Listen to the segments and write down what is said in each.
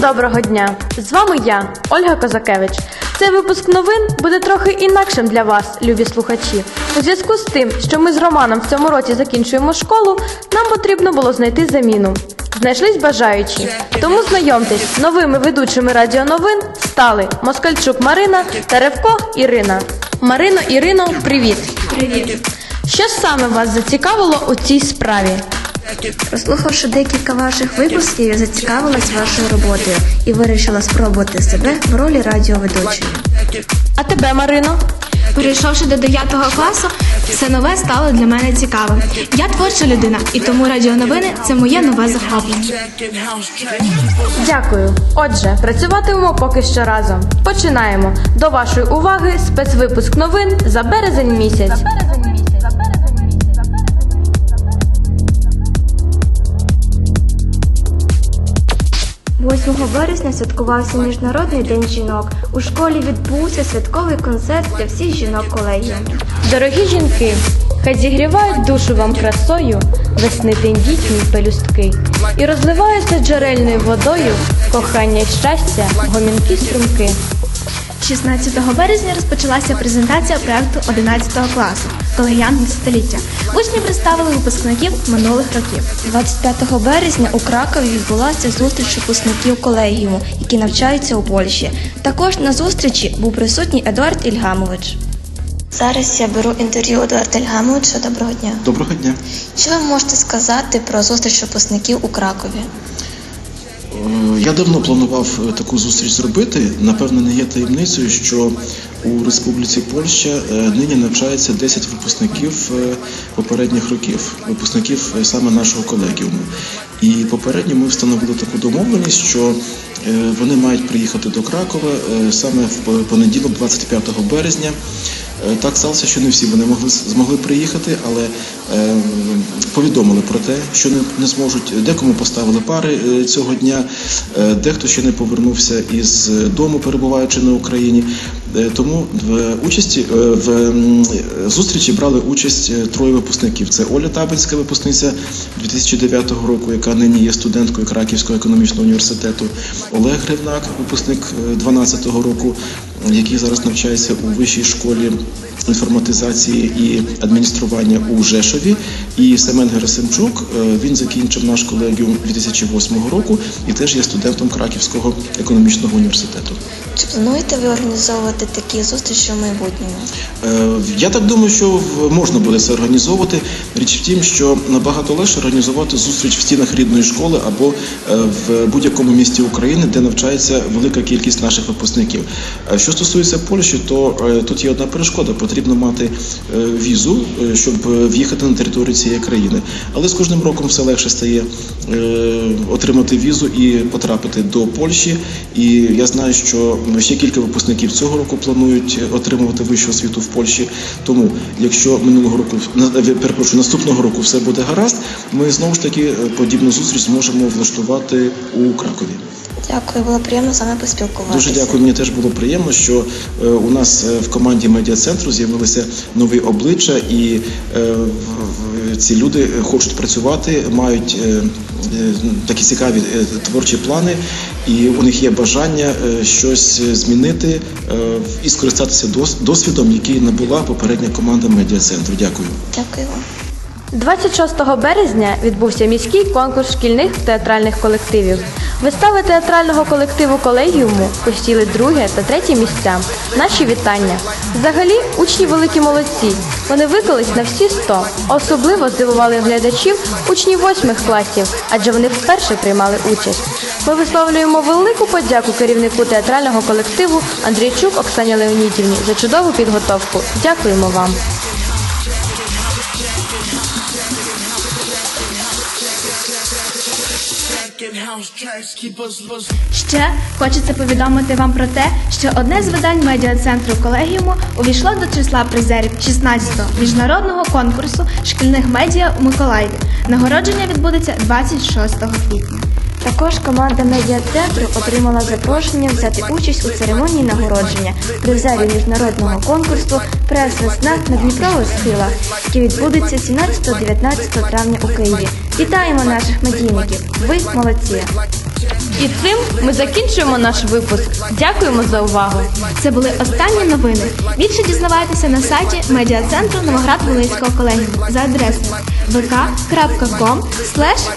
доброго дня! З вами я, Ольга Козакевич. Цей випуск новин буде трохи інакшим для вас, любі слухачі. У зв'язку з тим, що ми з Романом в цьому році закінчуємо школу, нам потрібно було знайти заміну. Знайшлись бажаючі. Тому знайомтесь, новими ведучими радіоновин стали Москальчук Марина та Ревко Ірина. Марино, Ірино, привіт! Привіт. Що саме вас зацікавило у цій справі? Прослухавши декілька ваших випусків, я зацікавилась вашою роботою і вирішила спробувати себе в ролі радіоведучої. А тебе, Марино? Перейшовши до 9 класу, все нове стало для мене цікавим. Я творча людина, і тому радіоновини це моє нове захоплення. Дякую. Отже, працюватимемо поки що разом. Починаємо. До вашої уваги спецвипуск новин за березень місяць. 8 березня святкувався Міжнародний день жінок. У школі відбувся святковий концерт для всіх жінок колегії. Дорогі жінки, хай зігрівають душу вам красою весни тендітні пелюстки і розливаються джерельною водою кохання й щастя, гомінкі струмки. 16 березня розпочалася презентація проекту 11 класу колегіальне століття. Учні представили випускників минулих років. 25 березня у Кракові відбулася зустріч випускників колегіуму, які навчаються у Польщі. Також на зустрічі був присутній Едуард Ільгамович. Зараз я беру інтерв'ю Едуарда Ільгамовича. Доброго дня. Доброго дня. Що ви можете сказати про зустріч випускників у Кракові? Е, Я давно планував е, таку зустріч зробити. Напевно, не є таємницею, що у Республіці Польща е, нині навчається 10 випускників попередніх років, випускників саме нашого колегіуму. І попередньо ми встановили таку домовленість, що вони мають приїхати до Кракова саме в понеділок, 25 березня. Е, Так сталося, що не всі вони могли змогли приїхати, але е, повідомили про те, що не, не зможуть. Декому поставили пари е, цього дня, е, дехто ще не повернувся із дому, перебуваючи на Україні. Е, Тому в участі е, в м, зустрічі брали участь е, троє випускників. Це Оля Табельська, випускниця 2009 року, яка нині є студенткою Краківського економічного університету. Олег Гривнак, випускник 2012 року, який зараз навчається у вищій школі інформатизації і адміністрування у Жешові. І Семен Герасимчук, е, він закінчив наш колегіум 2008 року і теж є студентом Краківського економічного університету. Чи плануєте ви організовувати такі зустрічі в майбутньому? Е, Я так думаю, що можна буде це організовувати. Річ в тім, що набагато легше організувати зустріч в стінах рідної школи або е, в будь-якому місті України, де навчається велика кількість наших випускників. Е, Що стосується Польщі, то тут є одна перешкода: потрібно мати візу, щоб в'їхати на територію цієї країни. Але з кожним роком все легше стає отримати візу і потрапити до Польщі. І я знаю, що ще кілька випускників цього року планують отримувати вищу освіту в Польщі. Тому, якщо минулого року е, перепрошую, наступного року все буде гаразд, ми знову ж таки е, подібну зустріч зможемо влаштувати у Кракові. Дякую, було приємно з вами поспілкуватися. Дуже дякую. Мені теж було приємно, що е, у нас е, в команді медіа центру з'явилися нові обличчя, і е, в- ці люди хочуть працювати, мають е, е, такі цікаві е, творчі плани, і у них є бажання е, щось змінити е, і скористатися дос- досвідом, який набула попередня команда медіа центру. Дякую. Дякую вам. 26 березня відбувся міський конкурс шкільних театральних колективів. Вистави театрального колективу колегіуму посіли друге та третє місця. Наші вітання. Взагалі, учні великі молодці. Вони виклались на всі 100. Особливо здивували глядачів учні восьмих класів, адже вони вперше приймали участь. Ми висловлюємо велику подяку керівнику театрального колективу Андрійчук Оксані Леонідівні за чудову підготовку. Дякуємо вам. Ще хочеться повідомити вам про те, що одне з видань медіа-центру колегіуму увійшло до числа призерів 16-го міжнародного конкурсу шкільних медіа у Миколаєві. Нагородження відбудеться 26 квітня. Також команда медіа-центру отримала запрошення взяти участь у церемонії нагородження призерів міжнародного конкурсу Прес-весна на Дніпрових схилах, який відбудеться 17-19 травня у Києві. Вітаємо наших медійників! Ви молодці! І цим ми закінчуємо наш випуск. Дякуємо за увагу. Це були останні новини. Більше дізнавайтеся на сайті медіа-центру Новоград Волинського колегіуму за адресою vk.com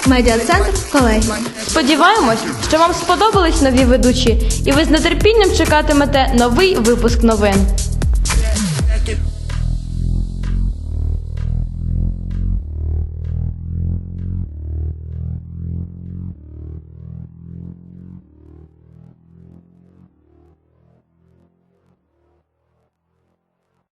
медіа-центр колегіум. Сподіваємось, що вам сподобались нові ведучі, і ви з нетерпінням чекатимете новий випуск новин.